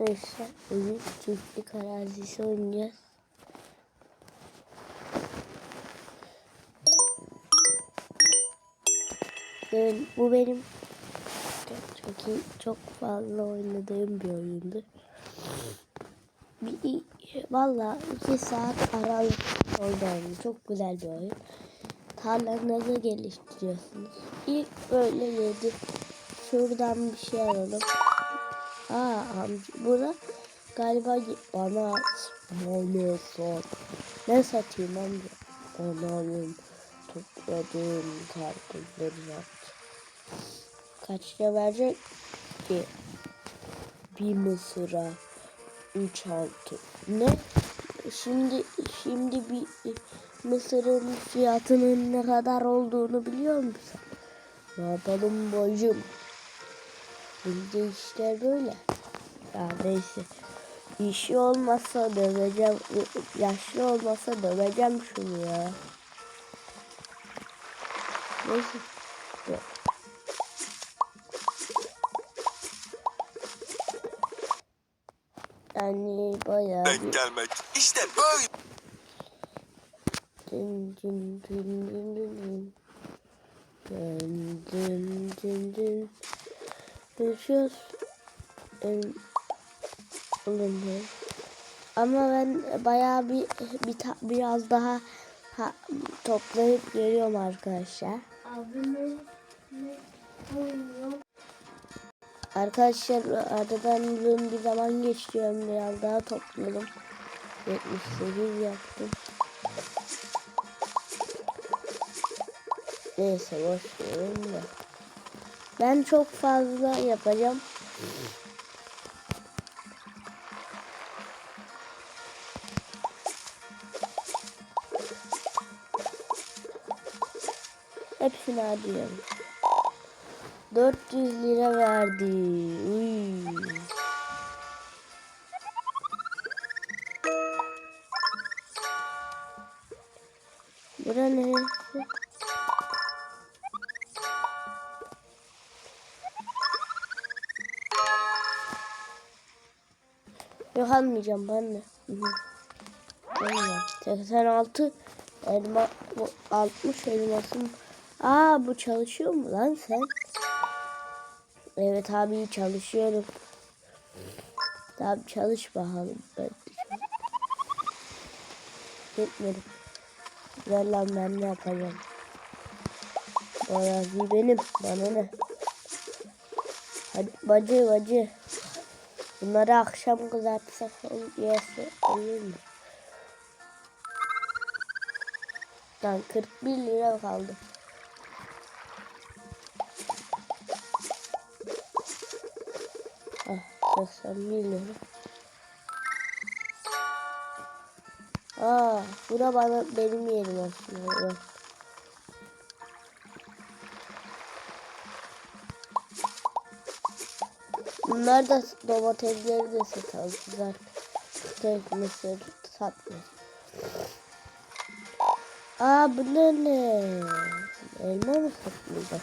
Neyse bugün çiftlik arazisi oynayacağız. Ben, bu benim çok, iyi, çok fazla oynadığım bir oyundu. Bir, valla iki saat aralık oldu oyun. Çok güzel bir oyun. Tarlanızı geliştiriyorsunuz. İlk böyle yedi. Şuradan bir şey alalım. Aa amca bura galiba bana bana. Ne satayım amca? Anamın topladığım karpuzları sat. Kaçta verecek ki? Bir mısıra üç altı. Ne? Şimdi şimdi bir mısırın fiyatının ne kadar olduğunu biliyor musun? Ne yapalım bacım? Bizde işler böyle. Ya neyse. İşi olmazsa döveceğim. Yaşlı olmasa döveceğim şunu ya. Neyse. Yok. Yani bayağı denk gelmek. İşte böyle. Dın dın dın dın dın dın. Dın dın dın dın. Oğlum ne? Ama ben bayağı bir, bir ta- biraz daha ha, toplayıp geliyorum arkadaşlar. Abime ne oynuyor? Arkadaşlar aradan uzun bir zaman geçiyorum biraz daha topladım. 78 yaptım. Neyse boş verin de. Ben çok fazla yapacağım. Hepsini harcıyorum. 400 lira verdi. Uy. Yok almayacağım ben de. Hı hı. Almayacağım. 86 elma bu 60 elmasım. Aa bu çalışıyor mu lan sen? Evet abi çalışıyorum. Tamam çalış bakalım. Ben Gitmedim. Ver lan ben ne yapacağım. Arazi benim. Bana ne? Hadi bacı bacı. Bunları akşam kızartsak yese olur mu? Lan 41 lira kaldı. Ah 81 lira. Aa, bura bana benim yerim aslında. Bunlar da domatesleri de satalım. Tek mısır satmıyor. Aa bunlar ne? Elma mı satılacak?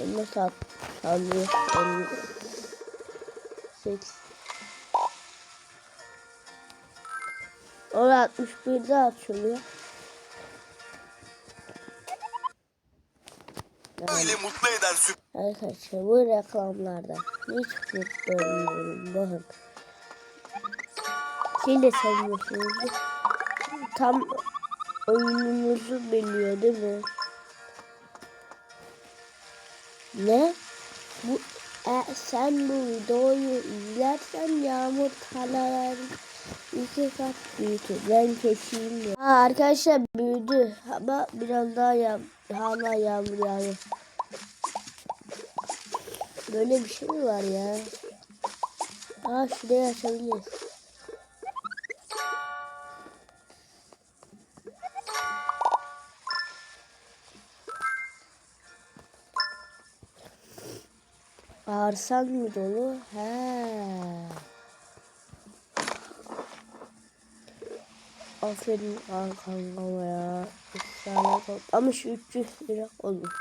Elma sat. Sanıyor. Elma. Seks. Orada 61'de açılıyor. Böyle mutlu eden süper. Arkadaşlar bu reklamlarda hiç mutlu olmuyorum. Bakın. Şey de sevmiyorsunuz. Tam oyunumuzu biliyor değil mi? Ne? Bu e, sen bu videoyu izlersen yağmur tarlaların iki kat büyütür. Ben keseyim ya. Ha, arkadaşlar büyüdü ama biraz daha yağ hala yağmur yağıyor. Böyle bir şey mi var ya? Aa şuraya açabiliriz. Arsan mı dolu? He. Aferin kankama ya. Üç tane toplamış 300 lira olur.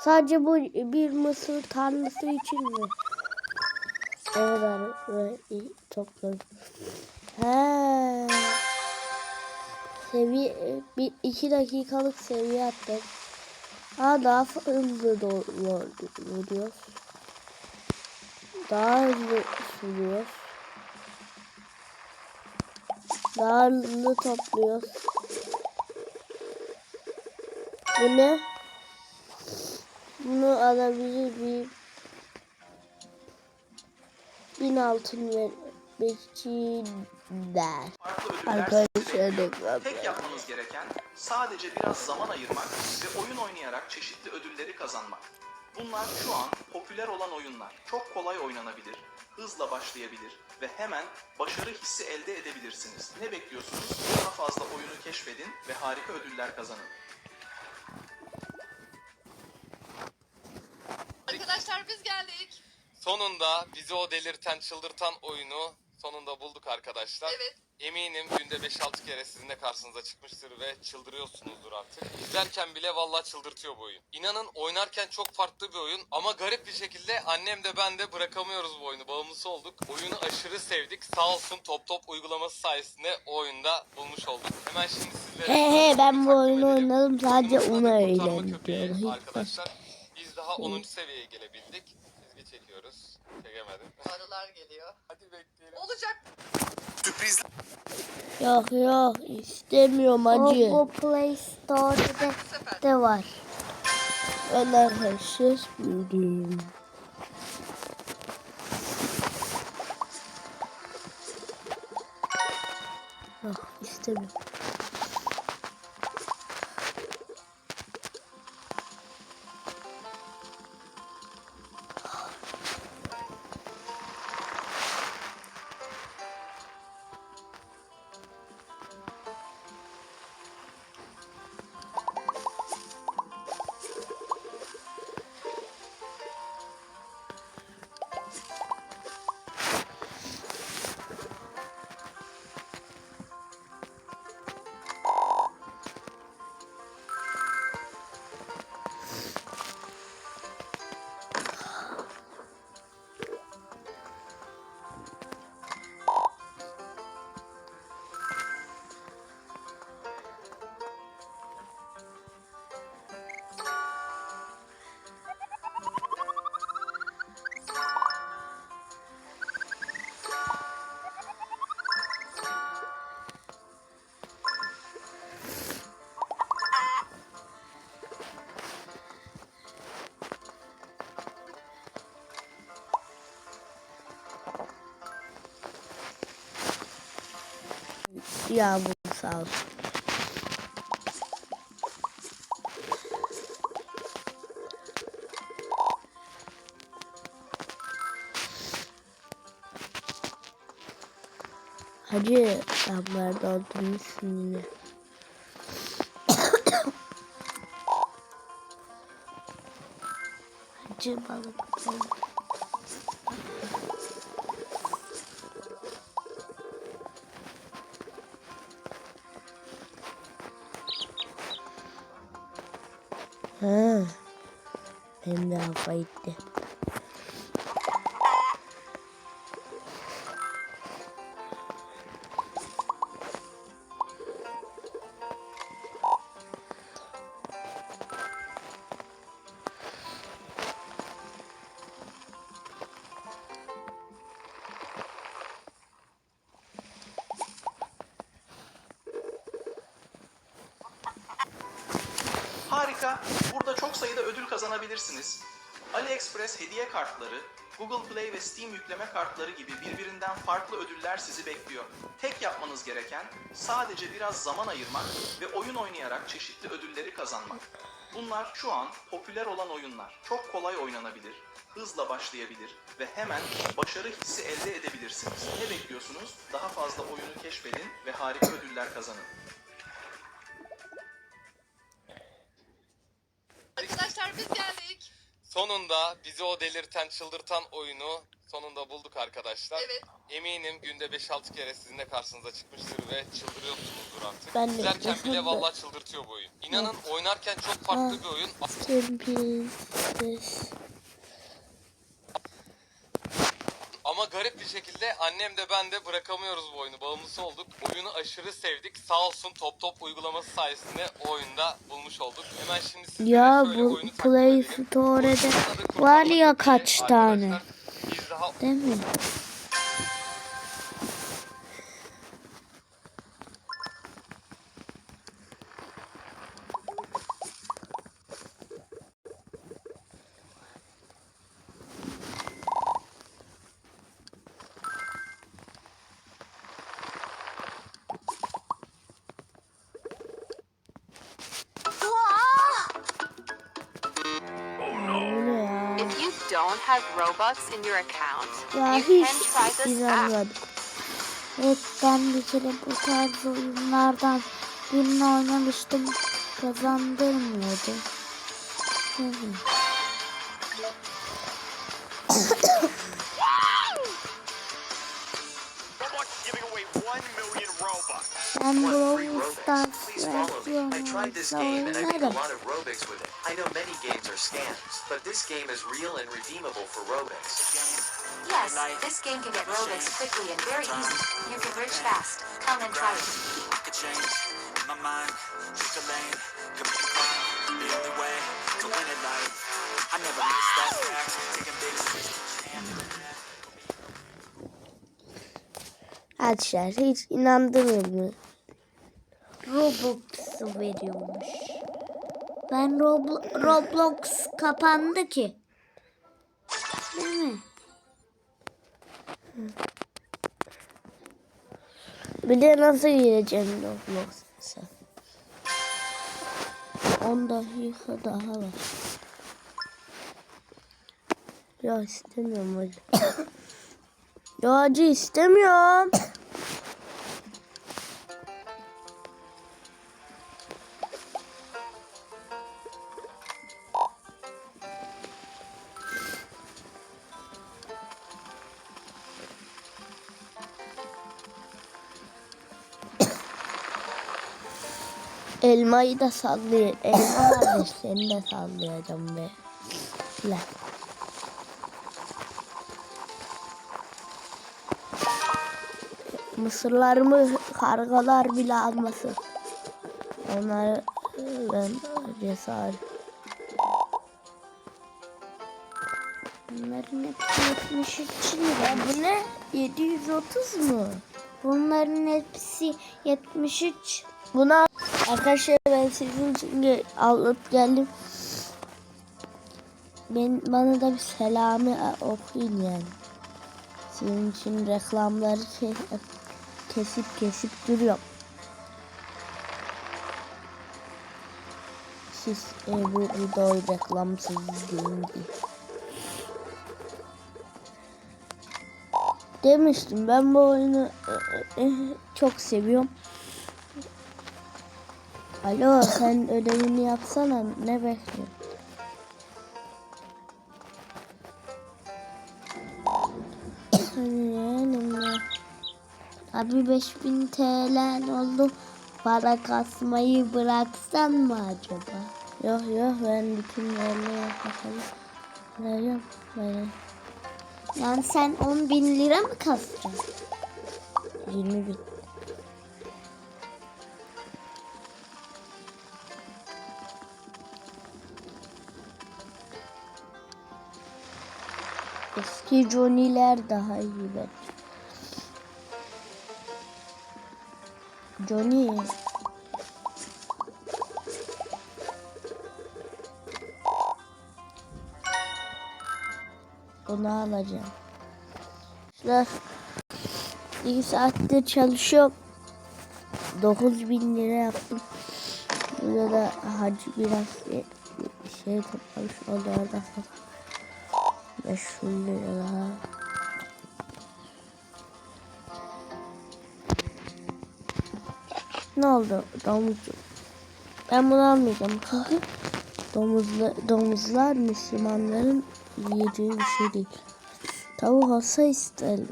Sadece bu bir mısır tarlası için mi? Evet abi topladım. He. Seviye bir iki dakikalık seviye attım. Ha daha hızlı vuruyor. Daha hızlı sürüyor. Daha hızlı topluyor. Bu ne? Bunu alabilir miyim? Bin altın vermek için der. Arkadaşlar Tek yapmanız gereken sadece biraz zaman ayırmak ve oyun oynayarak çeşitli ödülleri kazanmak. Bunlar şu an popüler olan oyunlar. Çok kolay oynanabilir, hızla başlayabilir ve hemen başarı hissi elde edebilirsiniz. Ne bekliyorsunuz? Daha fazla oyunu keşfedin ve harika ödüller kazanın. Arkadaşlar biz geldik. Sonunda bizi o delirten, çıldırtan oyunu sonunda bulduk arkadaşlar. Evet. Eminim günde 5-6 kere sizin de karşınıza çıkmıştır ve çıldırıyorsunuzdur artık. İzlerken bile vallahi çıldırtıyor bu oyun. İnanın oynarken çok farklı bir oyun ama garip bir şekilde annem de ben de bırakamıyoruz bu oyunu. Bağımlısı olduk. Oyunu aşırı sevdik. Sağ olsun Top Top uygulaması sayesinde o oyunda bulmuş olduk. Hemen şimdi sizlere... He he ben bu oyunu oynadım sadece. Köpeği Hiç Arkadaşlar biz daha 10. seviyeye gelebildik. Çekiyoruz. Çekemedim. Arılar geliyor. Hadi bekleyelim. Olacak. Sürprizler Yok yok istemiyorum acı. Bu Play Store'da de var. Ben arkadaşlar büyüdüm. Yok istemiyorum. Yağmur sağ olsun. Hacı damlar doldurmuşsun yine. Hacı balık. Benim de kafa gitti. Harika. Burada çok sayıda ödül kazanabilirsiniz. AliExpress hediye kartları, Google Play ve Steam yükleme kartları gibi birbirinden farklı ödüller sizi bekliyor. Tek yapmanız gereken sadece biraz zaman ayırmak ve oyun oynayarak çeşitli ödülleri kazanmak. Bunlar şu an popüler olan oyunlar. Çok kolay oynanabilir, hızla başlayabilir ve hemen başarı hissi elde edebilirsiniz. Ne bekliyorsunuz? Daha fazla oyunu keşfedin ve harika ödüller kazanın. Biz geldik. Sonunda bizi o delirten, çıldırtan oyunu sonunda bulduk arkadaşlar. Evet. Eminim günde 5-6 kere sizin de karşınıza çıkmıştır ve çıldırıyorsunuzdur artık. Ben de İzlerken bile de. vallahi çıldırtıyor bu oyun. İnanın oynarken çok farklı bir oyun. Sürpriz. Ama garip bir şekilde annem de ben de bırakamıyoruz bu oyunu. Bağımlısı olduk. Oyunu aşırı sevdik. Sağ olsun Top Top uygulaması sayesinde o oyunda bulmuş olduk. Hemen şimdi sizlere Ya şöyle bu oyunu takdim Play edelim. Store'da Oyunun adı var ya kaç tane. Arkadaşlar, Biz daha Değil mi? Don't have Robux in your account, Ya you hiç can try this app. Evet ben bir kere bu tarz oyunlardan birini oynamıştım. Kazandırmıyordu. Evet. Roblox is giving away 1 million Robux. Ben Want Robux? Stars Please follow me. I tried this game and I made a lot of Robux with it. I know many games are scams, but this game is real and redeemable for Robux. Yes, this game can get Robux quickly and very easy. You can bridge fast. Come and try it. Arkadaşlar hiç inandırmıyor Robux veriyormuş. Ben Robl- Roblox kapandı ki. Değil mi? Bir de nasıl gireceğim Roblox'a? 10 dakika daha var. Ya istemiyorum hacı. ya hacı istemiyorum. Elmayı da sallıyor. Elma kardeş seni de sallayacağım be. Lan. Mısırlarımı kargalar bile almasın. Onları ben cesaret. Bunların hepsi 73 lira. Bu ne? 730 mu? Bunların hepsi 73. Buna arkadaşlar ben sizin için alıp geldim. Ben bana da bir selamı e, okuyun yani. Sizin için reklamları şey, kesip kesip duruyorum. Siz e, bu videoyu reklamsız izleyin diye. Demiştim ben bu oyunu e, e, çok seviyorum. Alo sen ödevini yapsana ne bekliyorsun? Abi 5000 TL oldu. Para kasmayı bıraksan mı acaba? Yok yok ben bütün yerleri yapacağım. Vereceğim. Vereceğim. Yani sen 10 bin lira mı kasacaksın? 20 bin. Eski Johnny'ler daha iyi bence. Johnny. Bunu alacağım. Arkadaşlar iki saattir çalışıyorum. 9000 lira yaptım. Burada da hacı biraz şey, şey toplamış. Onlarda falan. 500 lira. Ne oldu domuzcuk? Ben bunu almayacağım çünkü domuzla, domuzlar Müslümanların yiyeceği bir şey değil. Tavuk olsa isterim.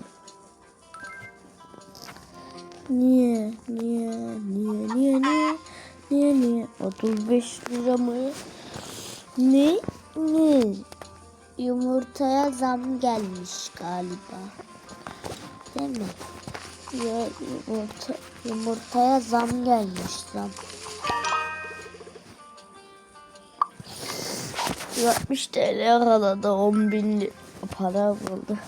Niye? Niye? Niye? Niye? Niye? Niye? Niye? 35 lira mı? Ne? Ne? Yumurtaya zam gelmiş galiba. Değil mi? Ya, yumurta, yumurtaya zam gelmiş zam. 60 TL arada 10 bin para buldu.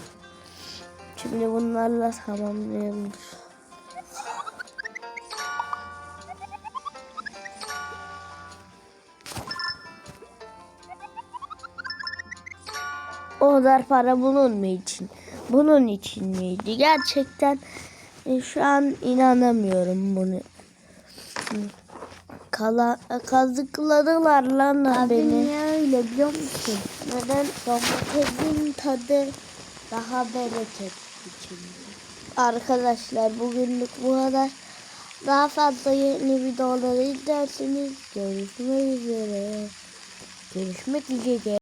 Şimdi bunlarla tamamlayalım. O kadar para bunun mu için? Bunun için miydi? Gerçekten e, şu an inanamıyorum bunu. Kala, kazıkladılar lan Abi beni. niye öyle biliyor musun? Neden? Domatesin tadı daha bereketli çünkü. Arkadaşlar bugünlük bu kadar. Daha fazla yeni videoları izlerseniz görüşmek üzere. Görüşmek üzere.